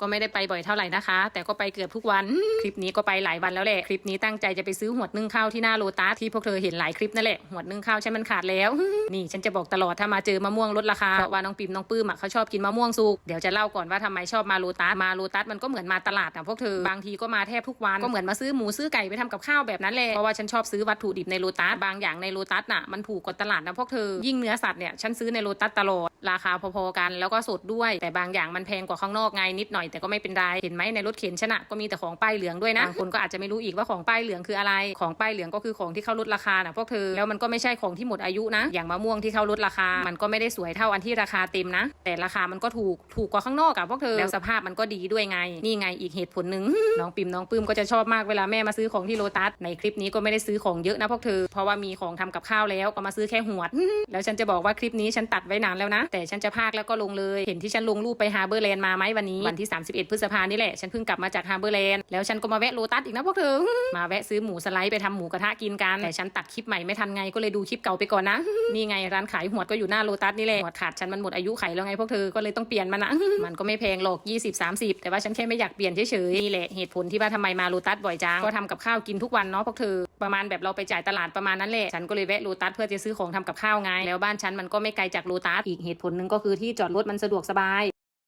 ก็ไม่ได้ไปบ่อยเท่าไหร่นะคะ แต่ก็ไปเกือบทุกวัน คลิปนี้ก็ไปหลายวันแล้วแหละ คลิปนี้ตั้งใจจะไปซื้อหวดนึ่งข้าวที่หน้าโลตัสที่พวกเธอเห็นหลายคลิปนั่นแหละหวดนึ่งข้าวใช่มันขาดแล้ว นี่ฉันจะบอกตลอดถ้ามาเจอมะม่วงลดราคาเพราะว่าน้องปิมน้องปื้มอะเขาชอบกินมะม่วงสุกเดี๋ยวจะเล่าก่อนว่าทำไมชอบมาโลตัสมาโลตัสมันก็เหมือนมาตลาดอะพวกเธอบางทีก็มาแทบทุกวันก็เหมือนมาซื้อหมูซื้อไก่ไปทำกับข้าวแบบนั้นแหละเพราะว่าฉันชอบซื้อวัตถุดิบในโลตัสบางอย่างในโลตัสน่ะมันถูกกว่าตลาดนะพวกเธอยิ่งเนื้อสัตว์เนี่ยฉันซื้อในโลตัสตลอดราคาพอๆกันแล้วก็สดด้วย แต่บางอย่างมันแพงกว่าข้างนอกไงนิดหน่อยแต่ก็ไม่เป็นไรเห็นไหมในรถเข็นฉันะก็มีแต่ของป้ายเหลืองด้วยนะบางคนก็อาจจะไม่รู้อีกว่าของป้ายเหลืองคืออะไร ของป้ายเหลืองก็คือของที่เขาลดราคานะพวกเธอแล้วมันก็ไม่ใช่ของที่หมดอายุนะ อย่างมะม่วงที่เขาลดราคา มันก็ไม่ได้สวยเท่าอันที่ราคาเต็มนะ แต่ราคามันก็ถูกถูกกว่าข้างนอกอะพวกเธอแล้วสภาพมันก็ดีด้วยไง นี่ไงอีกเหตุผลหนึ่งน้องปิมน้องปื้มก็จะชอบมากเวลาแม่มาซื้อของที่โลตัสในคลิปนี้ก็ไม่ได้ซื้อของเยอะนะพวกเธอ เพราะว่ามีของทำกับข้าวแล้วก็มาซื้อแค่หวด แล้วฉันจะบอกว่าคลิปนี้ฉันตัดไว้นานแล้วนะ แต่ฉันจะพากแล้วก็ลงเลย เห็นที่ฉันลงรูปไปฮาเบอร์แลนด์มาไหมวันนี้วันที่31 พฤษภานี่แหละ ฉันเพิ่งกลับมาจากฮาร์เบอร์แลนด์แล้วฉันก็มาแวะโลตัสอีกนะพวกเธอมาแวะซื้อหมูสไลด์ไปทำหมูกระทะกินกัน แต่ฉันตัดคลิปใหม่ไม่ทันไงก็เลยดูคลิปเก่าไปก่อนนะ นี่ไงร้านขายหวดก็อยู่หน้าโลตัสนี่แหละหวดขาดฉันมันหมดอายุไขแล้วไงพวกเธอก็เลยต้องเปลี่ยนมันนะมันก็ไม่แพงหรอก20 30 แต่ว่าฉันแค่ไม่อยากเปลี่ยนเฉยๆนี่แหละเหตุผลที่ว่าทำไมมาโลตัสบ่อยจังก็ทำกับข้าวกินทุกวันเนาะพวกเธอประมาณแบบเราไปจ่ายตลาดประมาณนั้นแหละฉันก็เลยแวะโลตัสเพื่อจะซื้อของทำกับข้าวไงแล้วบ้านฉันมันก็ไม่ไกลจากโลตัสอีกเหตุผลหนึ่งก็คือที่จอดรถมันสะดวกสบาย